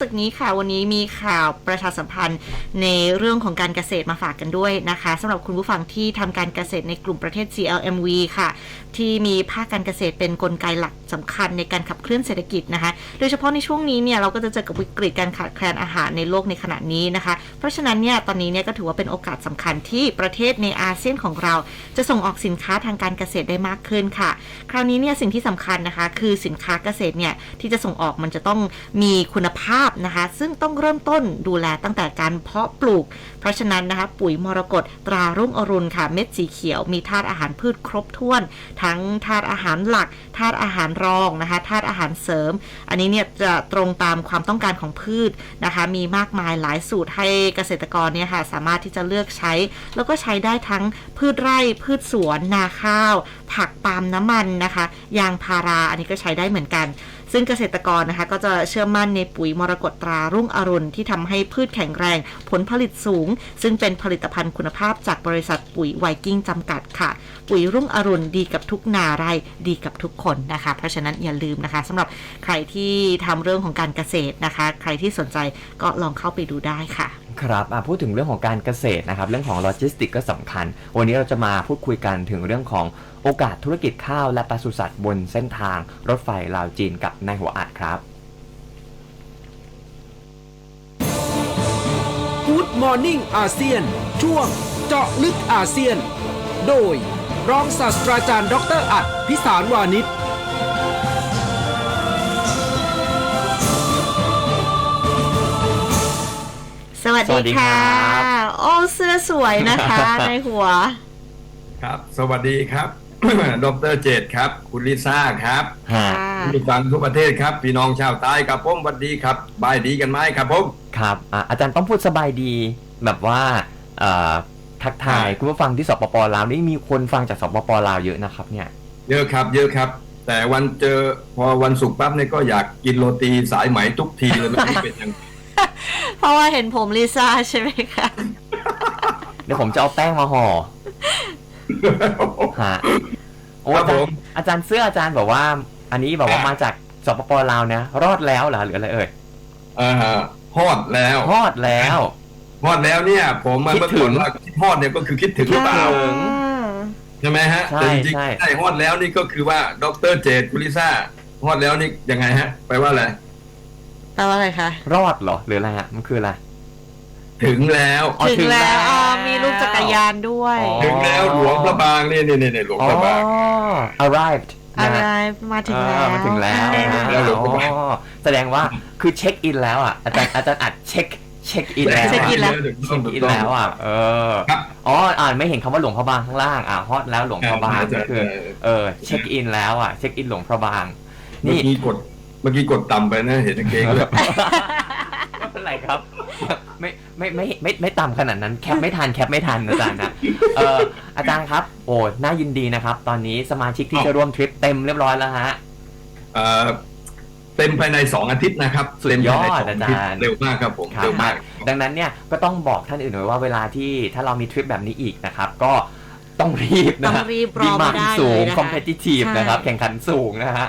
สึกนี้ค่ะวันนี้มีข่าวประชาสัมพันธ์ในเรื่องของการเกษตรมาฝากกันด้วยนะคะสำหรับคุณผู้ฟังที่ทำการเกษตรในกลุ่มประเทศ CLMV ค่ะ ที่มีภาคการเกษตรเป็นนกลไกหลักสำคัญในการขับเคลื่อนเศรษฐกิจนะคะ โดยเฉพาะในช่วงนี้เนี่ยเราก็จะเจอกับวิกฤตการขาดแคลนอาหารในโลกในขณะนี้นะคะ เพราะฉะนั้นเนี่ยตอนนี้เนี่ยก็ถือว่าเป็นโอกาสสำคัญที่ประเทศในอาเซียนของเรา จะส่งออกสินค้าทางการเกษตรได้มากขึ้นค่ะ คราวนี้เนี่ยสิ่งที่สำคัญนะคะ คือสินค้าเกษตรเนี่ยที่จะส่งออกมันจะต้องมีคุณภาพนะคะ ซึ่งต้องเริ่มต้นดูแลตั้งแต่การเพาะปลูก เพราะฉะนั้นนะคะ ปุ๋ยมรกตตรารุ่งอรุณค่ะ เม็ดสีเขียวมีธาตุอาหารพืชครบถ้วน ทั้งธาตุอาหารหลักธาตุอาหารรองนะคะธาตุอาหารเสริม อันนี้เนี่ยจะตรงตามความต้องการของพืชนะคะ มีมากมายหลายสูตรให้เกษตรกรเนี่ยค่ะสามารถที่จะเลือกใช้ แล้วก็ใช้ได้ทั้งพืชไร่พืชสวนนาข้าว ผักปาล์มน้ำมันนะคะ ยางพาราอันนี้ก็ใช้ได้เหมือนกัน ซึ่งเกษตรกรนะคะก็จะเชื่อมั่นในปุ๋ยมรกตตรารุ่งอรุณที่ทำให้พืชแข็งแรง ผลผลิตสูง ซึ่งเป็นผลิตภัณฑ์คุณภาพจากบริษัทปุ๋ยไวกิ้งจำกัดค่ะ ปุ๋ยรุ่งอรุณดีกับทุกนาไร่ดีกับทุกคนนะคะ เพราะฉะนั้นอย่าลืมนะคะสำหรับใครที่ทำเรื่องของการเกษตรนะคะ ใครที่สนใจก็ลองเข้าไปดูได้ค่ะครับพูดถึงเรื่องของการเกษตรนะครับ เรื่องของโลจิสติกก็สำคัญ วันนี้เราจะมาพูดคุยกันถึงเรื่องของ โอกาสธุรกิจข้าวและปศุสัตว์บนเส้นทางรถไฟลาวจีนกับนายหัวอัดครับ Good Morning อาเซียน ช่วงเจาะลึกอาเซียน โดย รองศาสตราจารย์ดออเตอร์อัดพิสารวานิชสวัสสวัสดีดีครัค่ะบโอ้เสื้อสวยนะคะ ในหัว ครับ สวัสดีครับ ดรเจตครับ คุณลิซ่าครับฮะผู้ฟังทุกประเทศครับ พี่น้องชาวใต้ครับผมสวัสดีครับบายดีกันไหมครับผม ครับอะอาจารย์ต้องพูดสบายดี แบบว่าเอ่อทักทายอ่าคุณผู้ฟังที่สปปลาวนี่มีคนฟังจากสปปลาวเยอะนะครับ เนี่ย เยอะครับ เยอะครับ แต่วันเจอพอวันศุกร์ปั๊บเนี่ยก็อยากกินโรตีสายไหมทุกทีเลยไม่รู้เป็นยังไงเพราะว่าเห็นผมลิซ่าใช่ไหมคะเดี๋ยวผมจะเอาแป้งมาห่อฮะโอ้ครัอาบจารผย์มอาจารย์เสื้ออาจารย์บอกว่า อันนี้แบบว่าอะมาจากสปปลาวนะ รอดแล้วเหรอหรืออะไรเอ่ยอ่าฮะฮอดแล้วรอดแล้ว ฮอดแล้วเนี่ย ผมมาคิดเมื่อถึก่องนว่าคิดฮอดเนี่ยก็คือคิดถึงหรือเปล่าถึงใช่ไหมฮะใช่แต่จริงใช่ ๆใช่ฮอดแล้วนี่ก็คือว่าดรเจตคุณลิซ่าฮอดแล้วนี่ยังไงฮะแปลว่าอะไรแปลว่าอะไรคะ รอดเหรอหรืออะไรฮะมันคืออะไร ถึงแล้ว อ๋อถึงแล้วถึงแล้วอ๋อมีรูปจั กรยานด้วยอ๋อถึงแล้วหลวงพระบางนี่นี่นี่หลวงอ๋อ พระบางอะ arrived นะไรฮะมาถึงเอแล้อวมาถึงแล้ว อ่านะแล้วหลวงพ่อ อ๋อแสดงว่าคือเช็คอินแล้วอะอาจารย์อาจารย์อัดเช็คเช็คอินแล้วเช็คอินแล้ว ถูกเช็ต้องคถูกอินต้องแล้วอะเออครับ อ๋ออ่านไม่เห็นคำว่าหลวงพระบางข้างล่างอะฮอตแล้วหลวงพระบางก็คือเออเช็คอินแล้วอะเช็คอินหลวงพระบางเมื่อนี่ กี้กดเมื่อกี้กดต่ำไปนะเห็นกางเกงเลยไม่เป็นไรครับ ไม่ ไม่ไม่ไม่ไม่ต่ำขนาดนั้นแคปไม่ทันแคปไม่ทันอาจารย์นะเอออาจารย์ครับ โอ้น่ายินดีนะครับ ตอนนี้สมาชิกที่จะร่วมทริปเต็มเรียบร้อยแล้วฮะเอ่อเต็มภายในสองอาทิตย์นะครับสุดเต็มยภาอยดในสองอาทิตอาย์จารย์เร็วมากครับผมครับเร็วมากดังนั้นเนี่ยก็ต้องบอกท่านอื่นไว้ว่าเวลาที่ถ้าเรามีทริปแบบนี้อีกนะครับ ก็ต้องรีบนะต้องรีบรอมาไม่ได้สูงเลยนะคะ competitive ใช่นะครับ แข่งขันสูงนะฮะ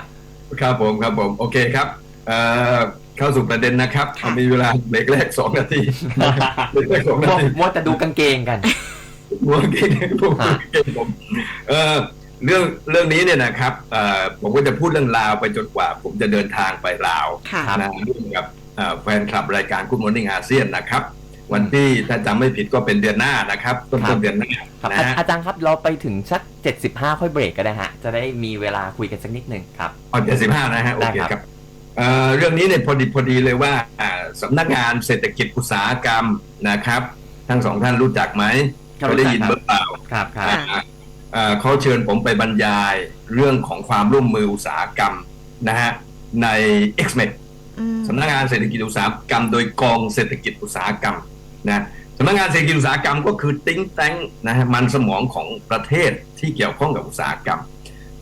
ครับผมครับผมโอเคครับเอ่อ เข้าสู่ประเด็นนะครับค่ะมีเวลาเบรกแรกสองนาทีเบรกแรกสองนามัวทีมัวแต่ดูกางเกงกันมัวเก่งผมเก่งผมเอ่อเรื่องเรื่องนี้เนี่ยนะครับเอ่อผมก็จะพูดเรื่องลาวไปจนกว่า ผมจะเดินทางไปลาวค่ะนะร่วมกับเอ่อแฟนคลับรายการคุณมอร์นิ่งอาเซียนนะครับวันที่ถ้าจำไม่ผิดก็เป็นเดือนหน้านะครับต้นครัต้บนเดือนหน้าครับนะอาฮะอาจารย์ครับเราไปถึงสัก75 ค่อยเบรกก็ได้ฮะ จะได้มีเวลาคุยกันสักนิดหนึ่งครับเอาเจ็ดสิบห้านะฮะ โอเคได้ครับครับ เอ่อเรื่องนี้เนี่ยพอดีพอดีเลยว่าอ่าสำนักงานเศรษฐกิจอุตสาหกรรมนะครับ ทั้งสองท่านรู้จักไหมเคยได้ยินครับเมื่อเปล่าครับครับอ่าอ่าอ่าเขาเชิญผมไปบรรยายเรื่องของความร่วมมืออุตสาหกรรมนะฮะใน XMED อืมสำนักงานเศรษฐกิจอุตสาหกรรม โดยกองเศรษฐกิจอุตสาหกรรมนะสำนักงานเศรษฐกิจอุตสาหกรรมก็คือติ้งแตงนะฮะมันสมองของประเทศที่เกี่ยวข้องกับอุตสาหกรรม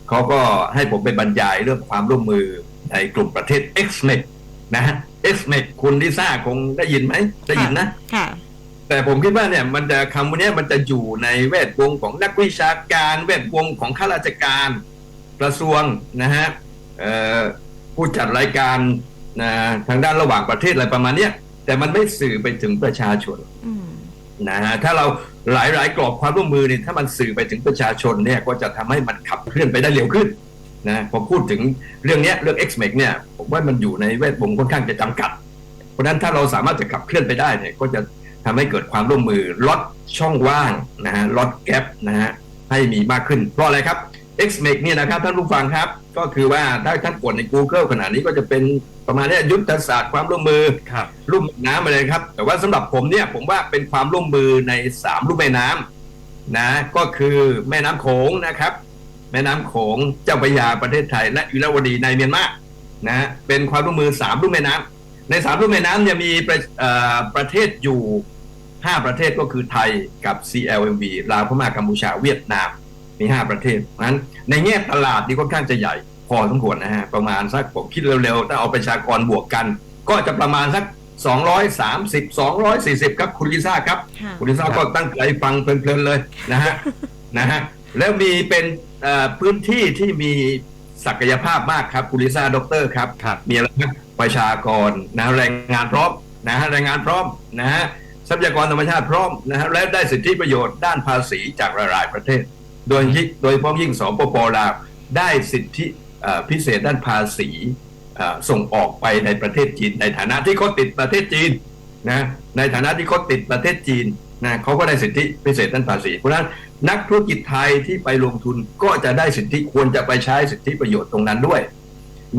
เขาก็ให้ผมไปบรรยายเรื่องความร่วมมือ ในกลุ่มประเทศ XMED นะฮะ XMED คุณลิซ่าคงได้ยินไหมได้ยินนะค่ะแต่ผมคิดว่าเนี่ยมันจะคำวันนี้ยมันจะอยู่ในแวดวงของนักวิชาการ แวดวงของข้าราชการกระทรวงนะฮะเอ่อผู้จัดรายการนะทางด้านระหว่างประเทศอะไรประมาณเนี้ยแต่มันไม่สื่อไปถึงประชาชนอืมนะฮะถ้าเราหลายหลายๆกรอบความร่วมมือเนี่ยถ้ามันสื่อไปถึงประชาชนเนี่ยก็จะทำให้มันขับเคลื่อนไปได้เร็วขึ้น นะพอพูดถึงเรื่องเนี้ยเรื่อง x m e x เนี่ยผมว่ามันอยู่ในแวดวงค่อนข้างจะจำกัด เพราะฉะนั้นถ้าเราสามารถจะขับเคลื่อนไปได้เนี่ยก็จะทำให้เกิดความร่วมมือลดช่องว่างนะฮะลดแกลบนะฮะให้มีมากขึ้น เพราะอะไรครับ x m e x เนี่ยนะครับท่านผู้ฟังครับก็คือว่าถ้าท่านกดใน Google ขนาดนี้ก็จะเป็นประมาณเนี้ยยุทธศาสตร์ความร่วมมือครับลุ่มแม่น้ำอะไรครับ แต่ว่าสำหรับผมเนี่ยผมว่าเป็นความร่วมมือในสามลุ่มแม่น้ำนะก็คือแม่น้ำโขงนะครับ แม่น้ำโขงเจ้าพระยาประเทศไทย และอิราวดีในเมียนมานะฮะเป็นความร่วมมือสามลุ่มแม่น้ำในสามลุ่มแม่น้ำเนี่ยมีประเอ่อประเทศอยู่ห้าประเทศก็คือไทยกับ CLMV ลาวพม่ากัมพูชาเวียดนามมีห้าประเทศเพราะฉะนั้นในแง่ตลาดนี่ค่อนข้างจะใหญ่พอสมควรนะฮะประมาณสักผมคิดเร็วๆ ถ้าเอาประชากรบวกกัน ก็จะประมาณสัก 230 240 ครับคุณลิซ่าครับค่ะคุณลิซ่าครับก็ตั้งใจฟังเพลินๆเลยนะฮะนะฮะแล้วมีเป็นเอ่อ พื้นที่ที่มีศักยภาพมากครับคุณลิซ่าด็อกเตอร์ครับครับมีอะไรนะประชากรนะแรงงานพร้อมนะฮะแรงงานพร้อมนะฮะทรัพยากรธรรมชาติพร้อมนะฮะและได้สิทธิประโยชน์ด้านภาษีจากหลาย ๆ ประเทศ โดยยิ่งโดยเฉพาะยิ่งสปปลาวได้สิทธิเอ่อพิเศษด้านภาษีเอ่อส่งออกไปในประเทศจีน ในฐานะที่เขาติดประเทศจีนนะในฐานะที่เขาติดประเทศจีนนะเขาก็ได้สิทธิพิเศษด้านภาษีเพราะฉะนั้น นักธุรกิจไทยที่ไปลงทุนก็จะได้สิทธิควรจะไปใช้สิทธิประโยชน์ตรงนั้นด้วย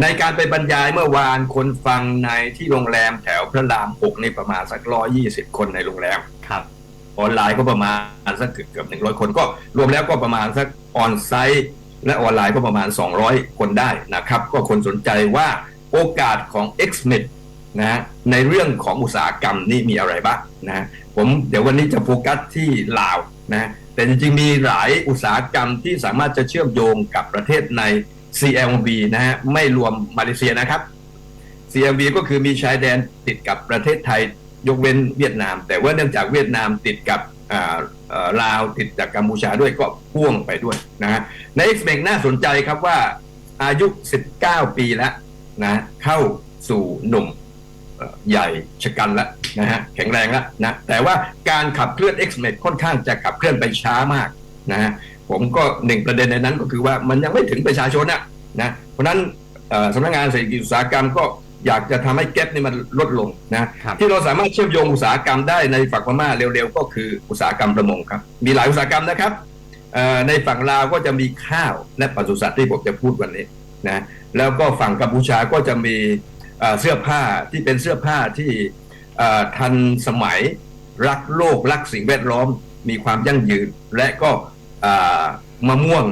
ในการไปบรรยายเมื่อวานคนฟังในที่โรงแรมแถวพระรามหกนี่ประมาณสักร้อยี่สิบคนในโรงแรมครับ ออนไลน์ก็ประมาณสักเกือบเกือบหนึ่งร้อยคนก็รวมแล้วก็ประมาณสักออนไซต์และออนไลน์ก็ประมาณ 200 คนได้นะครับ ก็คนสนใจว่าโอกาสของ x m e t นะฮะในเรื่องของอุตสาหกรรมนี่มีอะไรบ้างนะฮะผมเดี๋ยววันนี้จะโฟกัสที่ลาวนะฮะแต่จริงๆมีหลายอุตสาหกรรมที่สามารถจะเชื่อมโยงกับประเทศใน CLB นะฮะไม่รวมมาเลเซียนะครับ CLB ก็คือมีชายแดนติดกับประเทศไทยยกเว้นเวียดนาม แต่ว่าเนื่องจากเวียดนามติดกับลาวติดจากกัมพูชาด้วยก็พ่วงไปด้วยนะฮะใน x m e x น่าสนใจครับว่าอายุ 19 ปีแล้วนะเข้าสู่หนุ่ม ใหญ่ชะกันแล้วนะฮะแข็งแรงแล้วนะแต่ว่าการขับเคลื่อน x m e x ค่อนข้างจะขับเคลื่อนไปช้ามากนะฮะผมก็หนึ่งประเด็นในนั้นก็คือว่ามันยังไม่ถึงประชาชนนะนะเพราะฉะนั้นเอ่อสำนักงานเศรษฐกิจอุตสาหกรรมก็อยากจะทำให้แก๊ปนี่มันลดลงนะครับที่เราสามารถเชื่อมโยงอุตสาหกรรมได้ในฝั่งพม่าเร็วๆ ก็คืออุตสาหกรรมประมงครับมีหลายอุตสาหกรรมนะครับเอ่อในฝั่งลาวก็จะมีข้าวและปศุสัตว์ที่ผมจะพูดวันนี้นะแล้วก็ฝั่งกัมพูชาก็จะมี เสื้อผ้าที่เป็นเสื้อผ้าที่ทันสมัยรักโลกรักสิ่งแวดล้อมมีความยั่งยืน และก็มะม่วง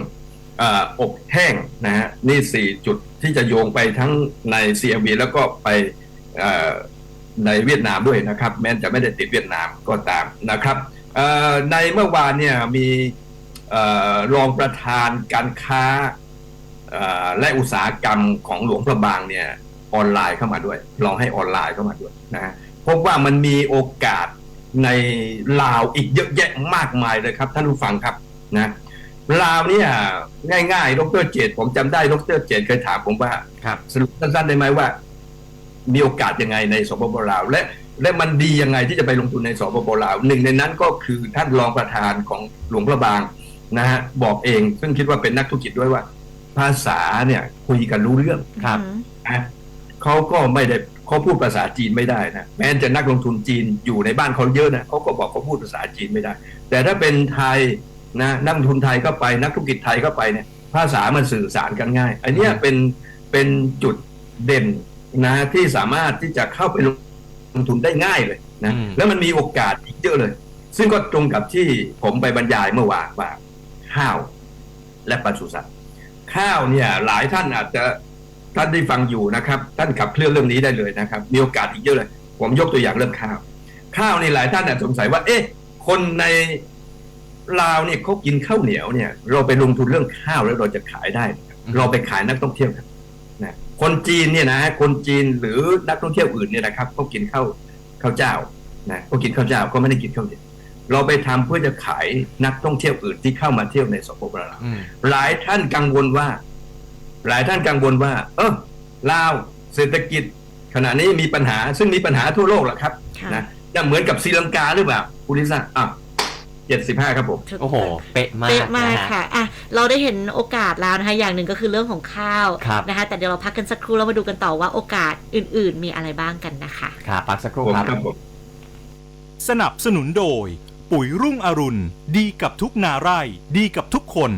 ออบแห้งนะฮะนี่สี่จุดที่จะโยงไปทั้งใน CMV แล้วก็ไปในเวียดนามด้วยนะครับ แม้จะไม่ได้ติดเวียดนามก็ตามนะครับในเมื่อวานเนี่ยมีรองประธานการค้าและอุตสาหกรรมของหลวงพระบางเนี่ย ออนไลน์เข้ามาด้วย ลองให้ออนไลน์เข้ามาด้วยนะฮะพบว่ามันมีโอกาสในลาวอีกเยอะแยะมากมายเลยครับท่านผู้ฟังครับนะลาวเนี่ยง่ายๆดรเจตผมจำได้ดรเจตเคยถามผมว่าครับสรุปสั้นๆได้ไหมว่า มีโอกาสยังไงในสปปลาว และและมันดียังไงที่จะไปลงทุนในสปปลาวหนึ่งในนั้นก็คือท่านรองประธานของหลวงพระบางนะฮะบอกเองซึ่งคิดว่าเป็นนักธุรกิจด้วยว่า ภาษาเนี่ยคุยกันรู้เรื่องครับอืมนะ เขาก็ไม่ได้เขาพูดภาษาจีนไม่ได้นะแม้จะนักลงทุนจีนอยู่ในบ้านเขาเยอะนะเขาก็บอกเขาพูดภาษาจีนไม่ได้ แต่ถ้าเป็นไทยนะนักลงทุนไทยเข้าไป นักธุรกิจไทยเข้าไปเนี่ยภาษามันสื่อสารกันง่าย อันเนี้ยเป็นเป็นจุดเด่นนะที่สามารถที่จะเข้าไปลงทุนได้ง่ายเลยนะอืมแล้วมันมีโอกาสอีกเยอะเลย ซึ่งก็ตรงกับที่ผมไปบรรยายเมื่อวานว่าข้าวและปศุสัตว์ข้าวเนี่ยหลายท่านอาจจะ ท่านได้ฟังอยู่นะครับ ท่านขับเคลื่อนเรื่องนี้ได้เลยนะครับ มีโอกาสอีกเยอะเลย ผมยกตัวอย่างเรื่องข้าว ข้าวนี่หลายท่านอาจสงสัยว่า เอ๊ะ คนในลาวเนี่ยเขากินข้าวเหนียวเนี่ย เราไปลงทุนเรื่องข้าวแล้วเราจะขายได้ไหมครับอืมเราไปขายนักท่องเที่ยวครับนะคนจีนเนี่ยนะคนจีนหรือนักท่องเที่ยวอื่นเนี่ยนะครับเขากินข้าวข้าวเจ้านะเขากินข้าวเจ้าก็ไม่ได้กินข้าวเหนียวเราไปทำเพื่อจะขายนักท่องเที่ยวอื่นที่เข้ามาเที่ยวในสปปลาวอืมหลายท่านกังวลว่า หลายท่านกังวลว่า เออลาวเศรษฐกิจ ขณะนี้มีปัญหา ซึ่งมีปัญหาทั่วโลกแหละครับค่ะนะจะเหมือนกับศรีลังกาหรือเปล่าคุณลิซ่าอะเจ็ดสิบห้าครับผมถูกโอ้โห เป๊ะมากเป๊ะมากนฮค่ะอะ เราได้เห็นโอกาสแล้วนะคะ อย่างหนึ่งก็คือเรื่องของข้าวครับนะคะ แต่เดี๋ยวเราพักกันสักครู่แล้วมาดูกันต่อว่าโอกาสอื่น ๆ มีอะไรบ้างกันนะคะครับพักสักครู่ผมครับครับผมสนับสนุนโดย ปุ๋ยรุ่งอรุณ ดีกับทุกนาไร่ ดีกับทุกคน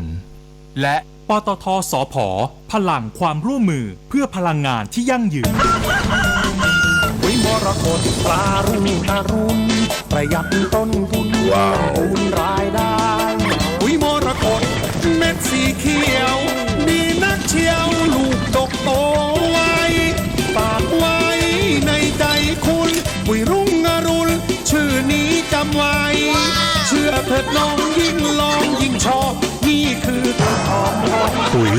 และ ปตทสพพลังความร่วมมือเพื่อพลังงานที่ยั่งยืนปุ๋ยมรกตปลารุ่งอรุณประหยัดต้นทุนว้าวรายได้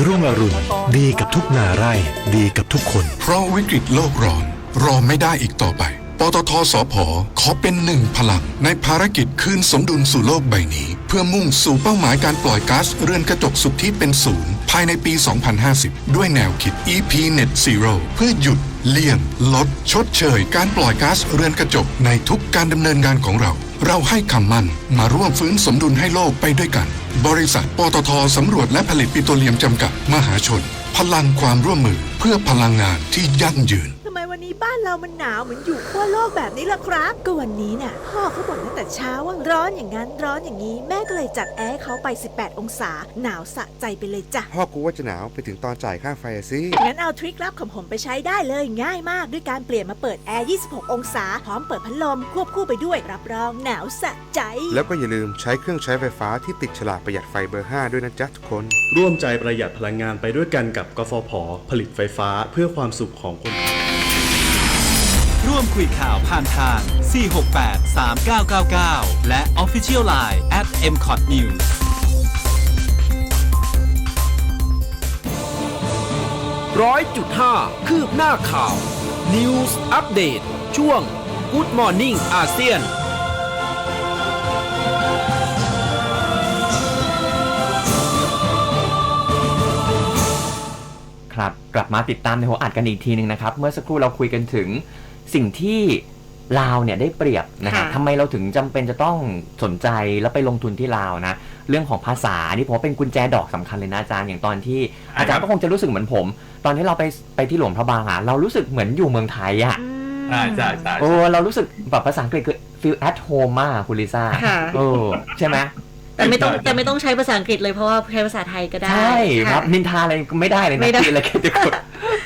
รุ่งอรุณ ดีกับทุกนาไร่ ดีกับทุกคน เพราะวิกฤตโลกร้อน รอไม่ได้อีกต่อไป ปตทสพขอเป็นหนึ่งพลัง ในภารกิจคืนสมดุลสู่โลกใบนี้ เพื่อมุ่งสู่เป้าหมายการปล่อยก๊าซเรือนกระจกสุทธิเป็นศูนย์ภายในปี 2050 ด้วยแนวคิด EP Net Zero เพื่อหยุดเลี่ยง ลด ชดเชย การปล่อยก๊าซเรือนกระจกในทุกการดำเนินงานของเรา เราให้คำมั่นมาร่วมฟื้นสมดุลให้โลกไปด้วยกัน บริษัทปตทสำรวจและผลิตปิโตรเลียมจำกัดมหาชน พลังความร่วมมือเพื่อพลังงานที่ยั่งยืน เรามันหนาวเหมือนอยู่ขั้วโลกแบบนี้ล่ะครับ ก็วันนี้น่ะ พ่อเขาบ่นตั้งแต่เช้าว่าร้อนอย่างนั้นร้อนอย่างนี้ แม่ก็เลยจัดแอร์ให้เขาไป 18 องศา หนาวสะใจไปเลยจ้ะ พ่อกูว่าจะหนาวไปถึงตอนจ่ายค่าไฟอะสิ งั้นเอาทริคลับของผมไปใช้ได้เลยง่ายมากด้วยการเปลี่ยนมาเปิดแอร์ 26 องศา พร้อมเปิดพัดลมควบคู่ไปด้วยรับรองหนาวสะใจ แล้วก็อย่าลืมใช้เครื่องใช้ไฟฟ้าที่ติดฉลากประหยัดไฟเบอร์ 5 ด้วยนะจ๊ะทุกคน ร่วมใจประหยัดพลังงานไปด้วยกันกับกฟผผลิตไฟฟ้าเพื่อความสุขของคน ร่วมคุยข่าวผ่านทาง 468 3999 และ Official Line at m c o t News ร้อยจุดห้าคืบหน้าข่าว News Update ช่วง Good Morning อาเซียนครับกลับมาติดตามในหัวอัดกันอีกทีหนึ่งนะครับ เมื่อสักครู่เราคุยกันถึง สิ่งที่ลาวเนี่ยได้เปรียบนะครับค่ะ ทำไมเราถึงจำเป็นจะต้องสนใจแล้วไปลงทุนที่ลาวนะ เรื่องของภาษานี่ผมว่าเป็นกุญแจดอกสำคัญเลยนะอาจารย์อย่างตอนที่อาจารย์ก็คงจะรู้สึกเหมือนผม ตอนที่เราไปไปที่หลวงพระบางอะเรารู้สึกเหมือนอยู่เมืองไทยอะอืมใช่ใช่ใช่โอ้เรารู้สึกแบบภาษาอังกฤษคือ feel at home มากคุณลิซ่าค่ะโอ้ใช่ไหมแต่ไม่ต้องแต่ไม่ต้องใช้ภาษาอังกฤษเลยเพราะว่าใช้ภาษาไทยก็ได้ ใช่ครับะนินทาอะไรไม่ได้เลยไม่นะได้ ที่อะไรกันทุกคน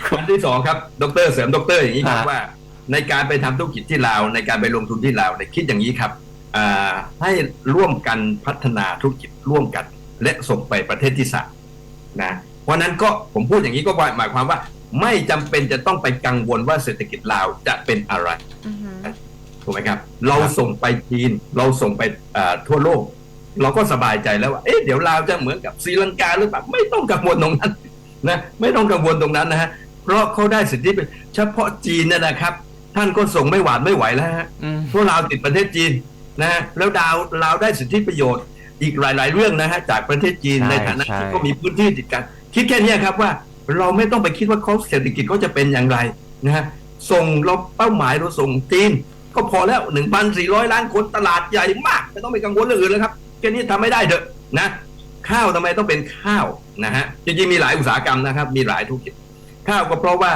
คนที่สองครับดรเสริมดรอย่างนี้ครับฮะว่า ในการไปทำธุรกิจที่ลาว ในการไปลงทุนที่ลาวเนี่ยคิดอย่างนี้ครับอ่าให้ร่วมกันพัฒนาธุรกิจร่วมกัน และส่งไปประเทศที่สามนะเพราะฉะนั้นก็ผมพูดอย่างนี้ก็หมายความว่า ไม่จำเป็นจะต้องไปกังวลว่าเศรษฐกิจลาวจะเป็นอะไรอือฮึถูกไหมครับ เราส่งไปจีนเราส่งไปอ่าทั่วโลก เราก็สบายใจแล้วว่าเอ๊ะเดี๋ยวลาวจะเหมือนกับศรีลังกาหรือเปล่าไม่ต้องกังวลตรงนั้นนะไม่ต้องกังวลตรงนั้นนะฮะเพราะเขาได้สิทธิเป็นเฉพาะจีนเนยนะครับ ท่านก็ส่งไม่หวาดไม่ไหวแล้วฮะอืมเพราะลาวติดประเทศจีนนะฮะแล้วดาวลาวได้สิทธิประโยชน์อีกหลาย ๆ เรื่องนะฮะจากประเทศจีนใช่ในฐานะใช่ ที่ก็มีพื้นที่ติดกัน คิดแค่เนี้ยครับว่าเราไม่ต้องไปคิดว่าเขาเศรษฐกิจเขาจะเป็นอย่างไรนะฮะส่งเราเป้าหมายเราส่งจีนก็พอแล้ว 1,400 ล้านคนตลาดใหญ่มาก ไม่ต้องไปกังวลเรื่องอื่นแล้วครับแค่นี้ทำไม่ได้เถอะนะ ข้าวทำไมต้องเป็นข้าวนะฮะจริงๆมีหลายอุตสาหกรรมนะครับ มีหลายธุรกิจข้าวก็เพราะว่า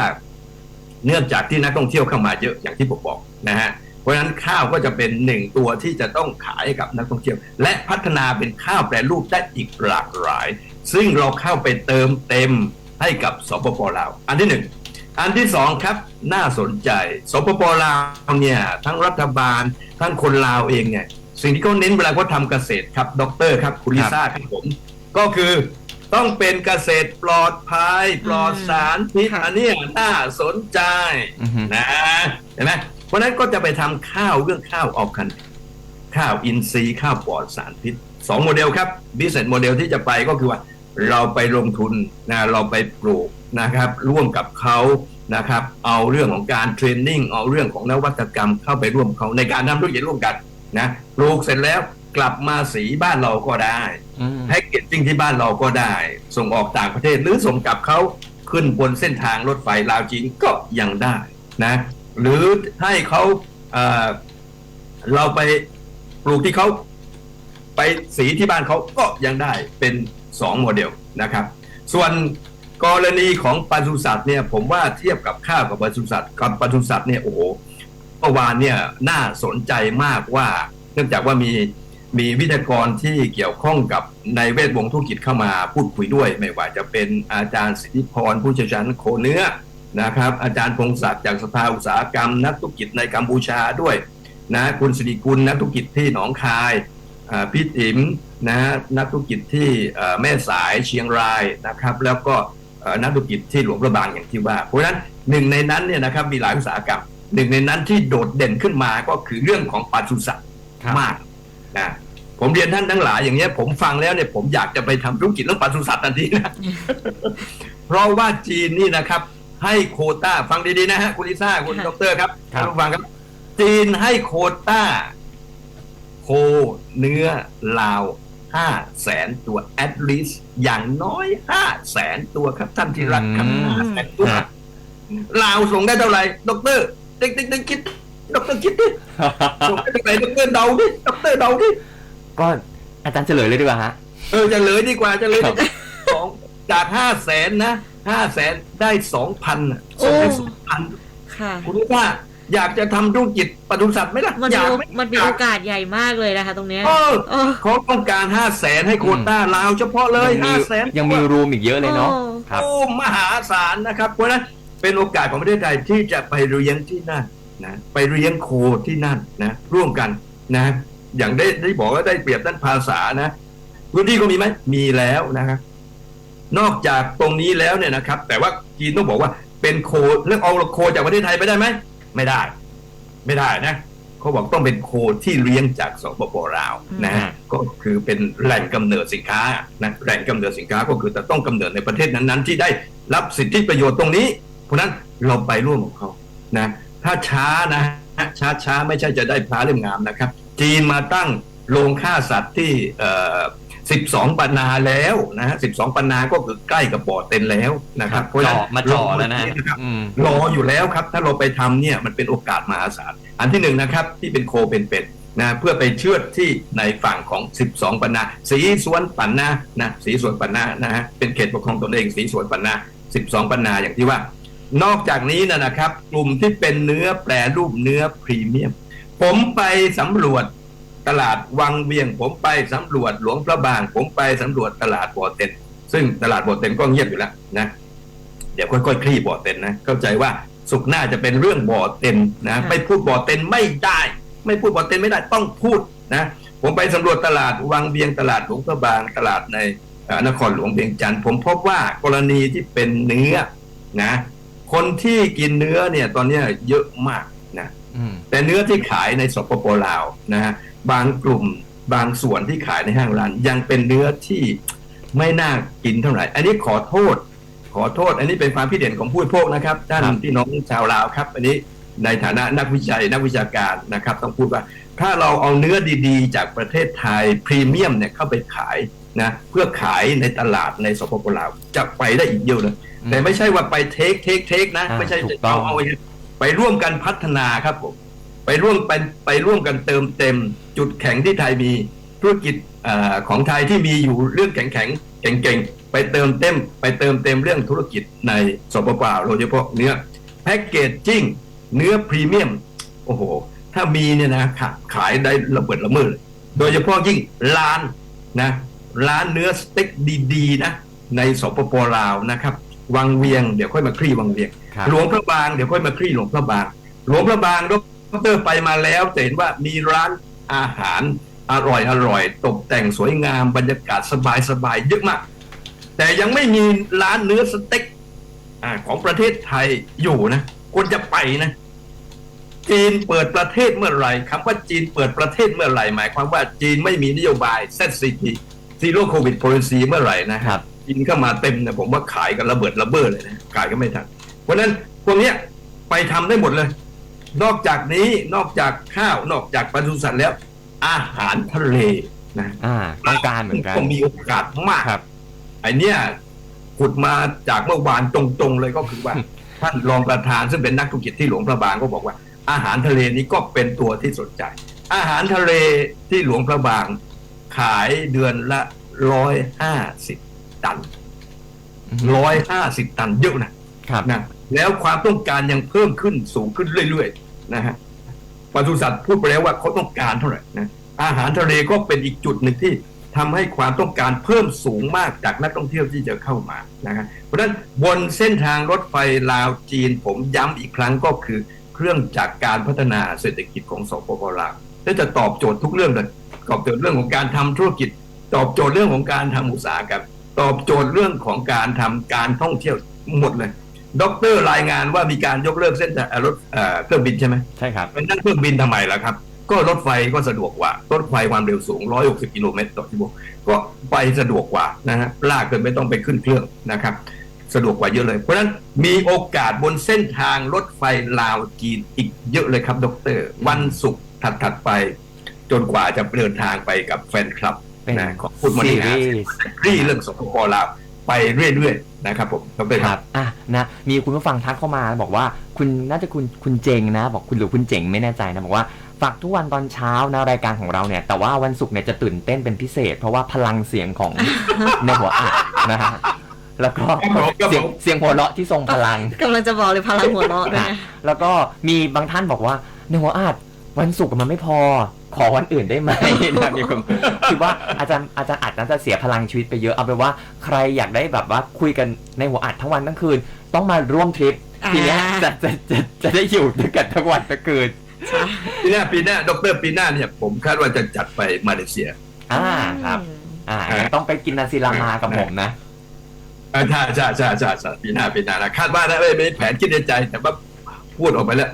เนื่องจากที่นักท่องเที่ยวเข้ามาเยอะอย่างที่ผมบอกนะฮะเพราะฉะนั้นข้าวก็จะเป็นหนึ่งตัวที่จะต้องขายกับนักท่องเที่ยว และพัฒนาเป็นข้าวแปรรูปได้อีกหลากหลาย ซึ่งเราเข้าไปเติมเต็มให้กับสปปลาว อันที่หนึ่งอันที่สองครับน่าสนใจ สปปลาวเนี่ยทั้งรัฐบาลทั้งคนลาวเองเนี่ยสิ่งที่เขาเน้นเวลาเขาทำเกษตรครับดอกเตอรครับคุณลิซ่าครับผมก็คือ ต้องเป็นเกษตรปลอดภัย ปลอดสารพิษค่ะอันเนี้ยน่าสนใจอือฮึนะเห็นไหมเพราะฉะนั้นก็จะไปทำข้าวเรื่องข้าวออกกัน ข้าวอินทรีย์ข้าวปลอดสารพิษสองโมเดลครับบิสเนสโมเดลที่จะไปก็คือว่า เราไปลงทุนนะเราไปปลูกนะครับ ร่วมกับเขานะครับ เอาเรื่องของการเทรนนิ่งเอาเรื่องของนวัตกรรมเข้าไปร่วมเขาในการทำธุรกิจร่วมกันนะปลูกเสร็จแล้ว กลับมาสีบ้านเราก็ได้อืมแพ็กเกจจิ้งที่บ้านเราก็ได้ ส่งออกต่างประเทศหรือส่งกลับเขาขึ้นบนเส้นทางรถไฟลาวจีนก็ยังได้นะ หรือให้เขาเอ่อเราไปปลูกที่เขาไปสีที่บ้านเขาก็ยังได้เป็นสองโมเดลนะครับ ส่วนกรณีของปศุสัตว์เนี่ยผมว่าเทียบกับข้าวกับปศุสัตว์กับปศุสัตว์เนี่ยโอ้โหเมื่อวานเนี่ยน่าสนใจมากว่า เนื่องจากว่ามี มีวิทยากรที่เกี่ยวข้องกับในเวทวงธุรกิจเข้ามาพูดคุยด้วย ไม่ว่าจะเป็นอาจารย์สิทธิพรผู้เชี่ยวชาญโคเนื้อนะครับ อาจารย์พงศักดิ์จากสภาอุตสาหกรรม นักธุรกิจในกัมพูชาด้วยนะคุณสิริกุลนักธุรกิจที่หนองคายอ่าพี่ติ๋มนะฮะนักธุรกิจที่เอ่อแม่สายเชียงรายนะครับ แล้วก็เอ่อนักธุรกิจที่หลวงพระบางอย่างที่ว่า เพราะฉะนั้นหนึ่งในนั้นเนี่ยนะครับมีหลายอุตสาหกรรมหนึ่งในนั้นที่โดดเด่นขึ้นมาก็คือเรื่องของปศุสัตว์ครับมาก นะผมเรียนท่านทั้งหลายอย่างเงี้ยผมฟังแล้วเนี่ยผมอยากจะไปทำธุรกิจเรื่องปศุสัตว์ทันทีนะเพราะว่าจีนนี่นะครับ ให้โควต้าฟังดีๆนะฮะคุณลิซ่าคุณดรครับครับท่านผู้ฟังครับ จีนให้โควต้า โคเนื้อลาวห้าแสนตัว at least อย่างน้อยห้าแสนตัวครับท่านที่รักครับอืมห้าแสนตัวฮะลาวส่งได้เท่าไหร่ดอกเตอร์เด็กๆๆคิด ดอกเตอร์คิดดิส่งได้เท่าไหร่ดอกเตอร์เดาดิดอกเตอร์เดาดิก็อาจารย์เฉลยเลยดีกว่าฮะ เออจะเลยดีกว่าจะเลยครับสองจากห้าแสนนะห้าแสนได้สองพันส่งได้โอ้สองพันค่ะ คุณว่าอยากจะทำธุรกิจปศุสัตว์ไหมล่ะมันอมียากโอไหมมันมีโอกาสใหญ่มากเลยนะคะ ตรงเนี้ยเออเออเขาต้องการห้าแสนให้โควต้าลาวเฉพาะเลยยังมีห้าแสน ยังมีรูมอีกเยอะเลยเนาะโอ้ครับ โอ้มหาศาลนะครับ เพราะฉะนั้นเป็นโอกาสของประเทศไทยที่จะไปเลี้ยงที่นั่น นะไปเลี้ยงโคที่นั่นนะร่วมกันนะอย่างได้ได้บอกว่าได้เปรียบด้านภาษานะพื้นที่ก็มีไหมมีแล้วนะครับนอกจากตรงนี้แล้วเนี่ยนะครับ แต่ว่าจีนต้องบอกว่าเป็นโคเรื่องเอาโคจากประเทศไทยไปได้ไหมไม่ได้ ไม่ได้นะเขาบอกต้องเป็นโคที่เลี้ยงจากสปปลาวนะฮะก็คือเป็นแหล่งกำเนิดสินค้านะแหล่งกำเนิดสินค้าก็คือแต่ต้องกำเนิดในประเทศนั้นๆ ที่ได้รับสิทธิประโยชน์ตรงนี้ เพราะฉะนั้นเราไปร่วมกับเขานะ ถ้าช้านะฮะช้าช้าไม่ใช่จะได้พระเล่มงามนะครับ จีนมาตั้งโรงฆ่าสัตว์ที่เอ่อ12ปันนาแล้วนะฮะ12ปันนาก็คือใกล้กับบ่อเต็นแล้วนะครับเพราะฉะนั้นจ่อมาจ่อแล้วนะครับอืมรออยู่แล้วครับ ถ้าเราไปทำเนี่ยมันเป็นโอกาสมหาศาลอันที่หนึ่งนะครับ ที่เป็นโคเป็นเป็ดนะเพื่อไปเชือดที่ในฝั่งของ 12 ปันนา สีสวนปันนานะสีสวนปันนานะฮะเป็นเขตปกครองตนเองสีสวนปันนา 12 ปันนาอย่างที่ว่า นอกจากนี้นะนะครับ กลุ่มที่เป็นเนื้อแปรรูปเนื้อพรีเมียม ผมไปสำรวจตลาดวังเวียง ผมไปสำรวจหลวงพระบาง ผมไปสำรวจตลาดบ่อเต็นซึ่งตลาดบ่อเต็นก็เงียบอยู่แล้วนะ เดี๋ยวค่อยๆคลี่บ่อเต็นนะ เข้าใจว่าสุกร์หน้าจะเป็นเรื่องบ่อเต็นนะค่ะไม่พูดบ่อเต็นไม่ได้ ไม่พูดบ่อเต็นไม่ได้ต้องพูดนะผมไปสำรวจตลาดวังเวียงตลาดหลวงพระบางตลาดในเอ่อนครหลวงเวียงจันทร์ผมพบว่ากรณีที่เป็นเนื้อนะ คนที่กินเนื้อเนี่ยตอนเนี้ยเยอะมากนะอืมแต่เนื้อที่ขายในสปปลาวนะฮะบางกลุ่มบางส่วนที่ขายในห้างร้านยังเป็นเนื้อที่ไม่น่ากินเท่าไหร่ อันนี้ขอโทษ ขอโทษ อันนี้เป็นความคิดเห็นของผู้บริโภคนะครับท่านครับพี่น้องชาวลาวครับ อันนี้ในฐานะนักวิจัยนักวิชาการนะครับ ต้องพูดว่าถ้าเราเอาเนื้อดีๆ จากประเทศไทยพรีเมียมเนี่ยเข้าไปขายนะเพื่อขายในตลาดในสปปลาวจะไปได้อีกเยอะเลย แต่ไม่ใช่ว่าไปเทคเทคเทคนะอ่าไม่ใช่ถูจะกต้องเอาเอาไปร่วมกันพัฒนาครับผมไปร่วมไปไปร่วมกันเติมเต็ม จุดแข็งที่ไทยมีธุรกิจเอ่อของไทยที่มีอยู่เรื่องแข็งแข็งๆเก่งๆไปเติมเต็ม ไปเติมเต็มเรื่องธุรกิจในสปปลาวโดยเฉพาะเนื้อแพ็กเกจจิ้งเนื้อพรีเมียมโอ้โห ถ้ามีเนี่ยนะขะขายได้ระเบิดระเบิดเลยโดยเฉพาะยิ่งร้านนะร้านเนื้อสเต็กดีๆนะในสปปลาวนะครับ วังเวียงเดี๋ยวค่อยมาคลี่วังเวียง ครับ หลวงพระบางเดี๋ยวค่อยมาคลี่หลวงพระบาง หลวงพระบางดรไปมาแล้วจะเห็นว่ามีร้านอาหารอร่อยอร่อยตกแต่งสวยงามบรรยากาศสบายสบายเยอะมาก แต่ยังไม่มีร้านเนื้อสเต็กอาของประเทศไทยอยู่นะควรจะไปนะ จีนเปิดประเทศเมื่อไหร่คำว่าจีนเปิดประเทศเมื่อไหร่ หมายความว่าจีนไม่มีนโยบาย ZCP Zero Covid Policy เมื่อไหร่นะ ครับ จีนเข้ามาเต็มนะผมว่าขายกันระเบิดระเบ้อเลยนะขายก็ไม่ทันเพราะฉะนั้นพวกเนี้ยไปทำได้หมดเลย นอกจากนี้นอกจากข้าวนอกจากปศุสัตว์แล้ว อาหารทะเลนะอ่าต้องการเหมือนกันก็มีโอกาสมากครับไอเนี้ยขุดมาจากเมื่อวานตรงๆเลยก็คือว่าท่านรองประธานซึ่งเป็นนักธุรกิจที่หลวงพระบางก็บอกว่า อาหารทะเลนี้ก็เป็นตัวที่สนใจ อาหารทะเลที่หลวงพระบางขายเดือนละร้อยห้าสิบ ตันร้อยห้าสิบตันเยอะนะครับนะแล้วความต้องการยังเพิ่มขึ้นสูงขึ้นเรื่อยๆนะฮะปศุสัตว์พูดไปแล้วว่าเขาต้องการเท่าไหร่นะอาหารทะเลก็เป็นอีกจุดหนึ่งที่ทำให้ความต้องการเพิ่มสูงมากจากนักท่องเที่ยวที่จะเข้ามานะครับเพราะฉะนั้นบนเส้นทางรถไฟลาวจีนผมย้ำอีกครั้งก็คือ เครื่องจากการพัฒนาเศรษฐกิจของสปปลาวและจะตอบโจทย์ทุกเรื่องเลยตอบโจทย์เรื่องของการทำธุรกิจ ตอบโจทย์เรื่องของการทำอุตสาหกรรม ตอบโจทย์เรื่องของการทำการท่องเที่ยวหมดเลยด็อกเตอร์รายงานว่ามีการยกเลิกเส้นทางเอ่อรถเอ่อเครื่องบินใช่ไหมใช่ครับเป็นนั่งเครื่องบินทำไมล่ะครับ ก็รถไฟก็สะดวกกว่า รถไฟความเร็วสูง 160 กิโลเมตรต่อชั่วโมงก็ไปสะดวกกว่านะฮะลากเกินไม่ต้องไปขึ้นเครื่องนะครับ สะดวกกว่าเยอะเลย เพราะฉะนั้นมีโอกาสบนเส้นทางรถไฟลาวจีนอีกเยอะเลยครับดร วันศุกร์ถัดๆไป จนกว่าจะเดินทางไปกับแฟนคลับ เป็นนะของพูดมาซีดีนะรีส์รีเรื่องสปปลาวไปเรื่อยๆนะครับผมดรคครัรับบอะนะมีคุณผู้ฟังทักเข้ามาบอกว่าคุณน่าจะคุณคุณเจงนะ บอกคุณหรือคุณเจ๋งไม่แน่ใจนะบอกว่าฝากทุกวันตอนเช้านะรายการของเราเนี่ย แต่ว่าวันศุกร์เนี่ยจะตื่นเต้นเป็นพิเศษ เพราะว่าพลังเสียงของในหัวอัดนะฮะแล้วก็ครับผมครับผมเสียงเสียงหัวเราะที่ทรงพลังกำลังจะบอกเลยพลังหัวเราะด้วยนะแล้วก็มีบางท่านบอกว่าในหัวอาดวันศุกร์มันไม่พอ ขอวันอื่นได้ไหมนะมีคนคิดว่าอาจารย์อาจารย์อัดน่าจะเสียพลังชีวิตไปเยอะเอาเป็นว่าใครอยากได้แบบว่าคุยกันในหัวอัดทั้งวันทั้งคืน ต้องมาร่วมทริปอ่าทีเนี้ยจะจะจะจะได้อยู่ด้วยกันทั้งวันทั้งคืนปีหน้าปีหน้าดรปีหน้าเนี่ยผมคาดว่าจะจัดไปมาเลเซีย อ่าครับ อ่างั้นต้องไปกินนาซิลามากับผมนะอ่าใช่ใช่ใช่ใช่ใช่ปีหน้าปีหน้านะคาดว่านะไม่ไม่แผนคิดในใจแต่ว่า พูดออกไปแล้ว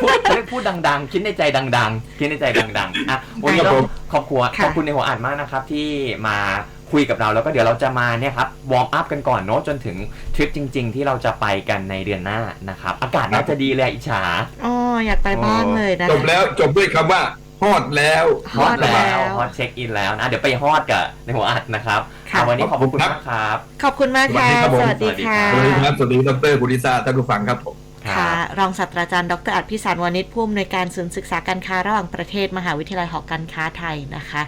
พูดเรียกพูดดัง ๆ คิดในใจดัง ๆ คิดในใจดัง ๆ อะ วันนี้ครัก็บผม ขอบคุณขอบคุณในหัวอ่านมากนะครับ ที่มาคุยกับเราแล้วก็เดี๋ยวเราจะมาเนี่ยครับวอร์มอัพกันก่อนเนาะจนถึงทริปจริง ๆ ที่เราจะไปกันในเดือนหน้านะครับ อากาศน่าจะดีเลยอิจฉา อ๋ออยากไปบ้างเลยนะ จบแล้วจบด้วยคำว่าฮอดแล้วฮอตแล้แล้ว วฮอตเช็คอินแล้วนะ เดี๋ยวไปฮอตกับในหัวอัดนะครับค่ะ อะวันนี้ขอบคุณขอบคุณครับมากครับ ขอบคุณมากค่ะสสวัวัสสดีดีครัค่ะบสวัสดีครับสวัสดีดรคุณลิซ่าท่านผู้ฟังครับผมครัค่ะบ รองศาสตราจารย์ดรอัดพิสารวานิชผู้อำนวยการศูนย์ศึกษาการค้าระหว่างประเทศมหาวิทยาลัยหอการค้าไทยนะคะ